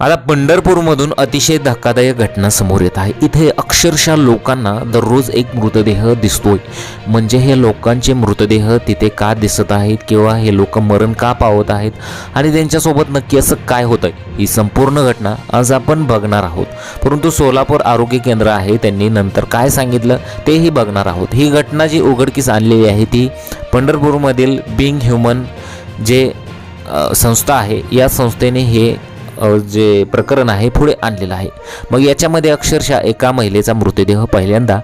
आता पंढरपूरमधून अतिशय धक्कादायक घटना समोर येत आहे. इथे अक्षरशः लोकांना दररोज एक मृतदेह दिसतोय. म्हणजे हे लोकांचे मृतदेह तिथे का दिसत आहेत किंवा हे लोक मरण का पावत आहेत आणि त्यांच्यासोबत नक्की असं काय होतं आहे ही संपूर्ण घटना आज आपण बघणार आहोत. परंतु सोलापूर आरोग्य केंद्र आहे त्यांनी नंतर काय सांगितलं तेही बघणार आहोत. ही घटना जी उघडकीस आणलेली आहे ती पंढरपूरमधील बिंग ह्युमन जे संस्था आहे या संस्थेने हे जे प्रकरण आहे पुढे आणलेलं आहे. मग याच्यामध्ये अक्षरशः एका महिलेचा मृतदेह पहिल्यांदा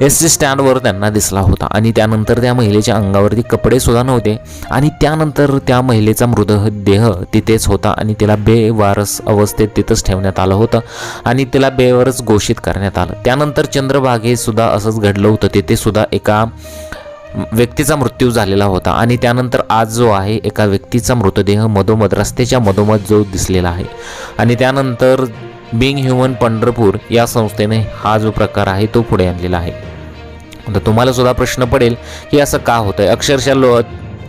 एस टी स्टँडवर त्यांना दिसला होता. आणि त्यानंतर त्या महिलेच्या अंगावरती कपडेसुद्धा नव्हते. आणि त्यानंतर त्या महिलेचा मृतदेह तिथेच होता आणि तिला बेवारस अवस्थेत तिथंच ठेवण्यात आलं होतं. आणि तिला बेवारस घोषित करण्यात आलं. त्यानंतर चंद्रभागेसुद्धा असंच घडलं होतं. तिथेसुद्धा एका व्यक्तीचा मृत्यू झालेला होता आणि त्यानंतर आज जो आहे एका व्यक्तीचा मृतदेह मधोमध रस्त्याच्या मधोमध जो दिसलेला आहे. आणि त्यानंतर बिंग ह्युमन पंढरपूर या संस्थेने हा जो प्रकार आहे तो पुढे आणलेला आहे. तर तुम्हाला सुद्धा प्रश्न पडेल की असं का होतं आहे अक्षरशः लो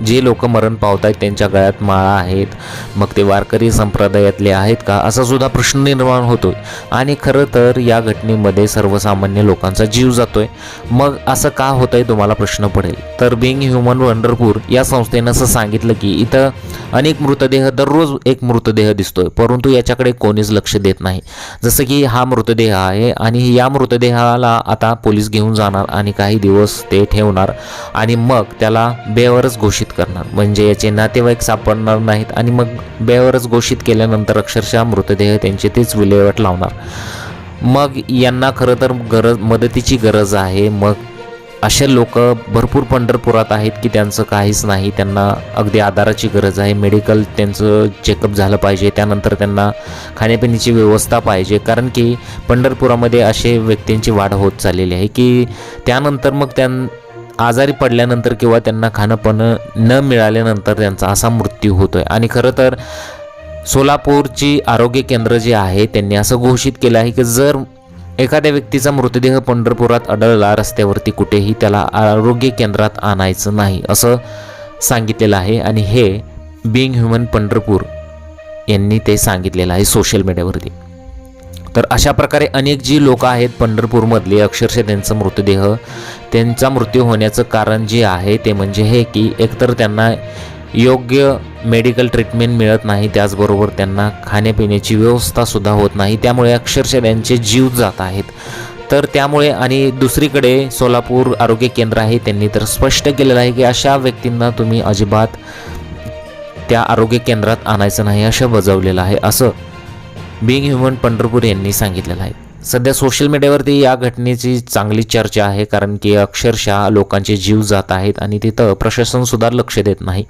जे लोक मरण पावत आहेत त्यांच्या गळ्यात माळा आहेत मग ते वारकरी संप्रदायातले आहेत का? असा सुद्धा प्रश्न निर्माण होतो आणि खरं तर या घटनेमध्ये सर्वसामान्य लोकांचा जीव जातोय. मग असं का होतंय तुम्हाला प्रश्न पडेल? तर बिंग ह्युमन वंडरपूर या संस्थेनं असं सांगितलं की इथं अनेक मृतदेह दररोज एक मृतदेह दिसतोय. परंतु याच्याकडे कोणीच लक्ष देत नाही. जसं की हा मृतदेह आहे आणि या मृतदेहाला आता पोलीस घेऊन जाणार आणि काही दिवस ते ठेवणार. आणि मग त्याला बेवरच घोषित करणार. म्हणजे याचे नातेवाईक सापडणार नाहीत आणि मग बेवरच घोषित केल्यानंतर अक्षरशः मृतदेह त्यांचे तेच विल्हेवाट लावणार. मग यांना खरं तर गरज मदतीची गरज आहे. मग असे लोक भरपूर पंढरपुरात आहेत की त्यांचं काहीच नाही. त्यांना अगदी आधाराची गरज आहे. मेडिकल त्यांचं चेकअप झालं पाहिजे. त्यानंतर त्यांना खाण्यापिण्याची व्यवस्था पाहिजे. कारण की पंढरपुरामध्ये असे व्यक्तींची वाढ होत चाललेली आहे की त्यानंतर मग त्यां आजारी पडल्यानंतर किंवा त्यांना खाणं न मिळाल्यानंतर त्यांचा असा मृत्यू होतोय. आणि खरं तर सोलापूरची आरोग्य केंद्र जे आहे त्यांनी असं घोषित केलं आहे की जर एखाद्या व्यक्तीचा मृतदेह पंढरपुरात आढळला रस्त्यावरती कुठेही त्याला आरोग्य केंद्रात आणायचं नाही असं सांगितलेलं आहे. आणि हे बिंग ह्युमन पंढरपूर यांनी ते सांगितलेलं आहे सोशल मीडियावरती तर अशा प्रकारे अनेक जी लोक आहेत पंढरपूरमधले अक्षरशः त्यांचा मृतदेह त्यांचा मृत्यू होण्याचं कारण जे आहे ते म्हणजे हे की एकतर त्यांना योग्य मेडिकल ट्रीटमेंट मिळत नाही त्याचबरोबर त्यांना खाण्यापिण्याची व्यवस्थासुद्धा होत नाही त्यामुळे अक्षरशः त्यांचे जीव जात आहेत. तर त्यामुळे आणि दुसरीकडे सोलापूर आरोग्य केंद्र आहे त्यांनी तर स्पष्ट केलेलं आहे की अशा व्यक्तींना तुम्ही अजिबात त्या आरोग्य केंद्रात आणायचं नाही असं बजावलेलं आहे असं बिंग ह्युमन पंढरपूर यांनी सांगितलेलं आहे. सध्या सोशल मीडियावरती या घटनेची चांगली चर्चा आहे कारण की अक्षरशः लोकांचे जीव जात आहेत आणि तिथं प्रशासनसुद्धा लक्ष देत नाही.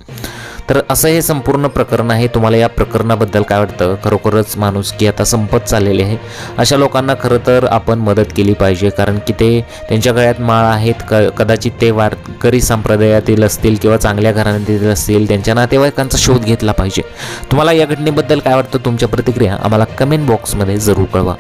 तर असं हे संपूर्ण प्रकरण आहे. तुम्हाला या प्रकरणाबद्दल काय वाटतं? खरोखरच माणूस की आता संपत चाललेले आहे. अशा लोकांना खरं तर आपण मदत केली पाहिजे कारण की ते त्यांच्या गळ्यात माळ आहेत. क कदाचित ते वारकरी संप्रदायातील असतील किंवा चांगल्या घराण्यातील असतील त्यांच्या नातेवाईकांचा शोध घेतला पाहिजे. तुम्हाला या घटनेबद्दल काय वाटतं? तुमच्या प्रतिक्रिया आम्हाला कमेंट बॉक्समध्ये जरूर कळवा.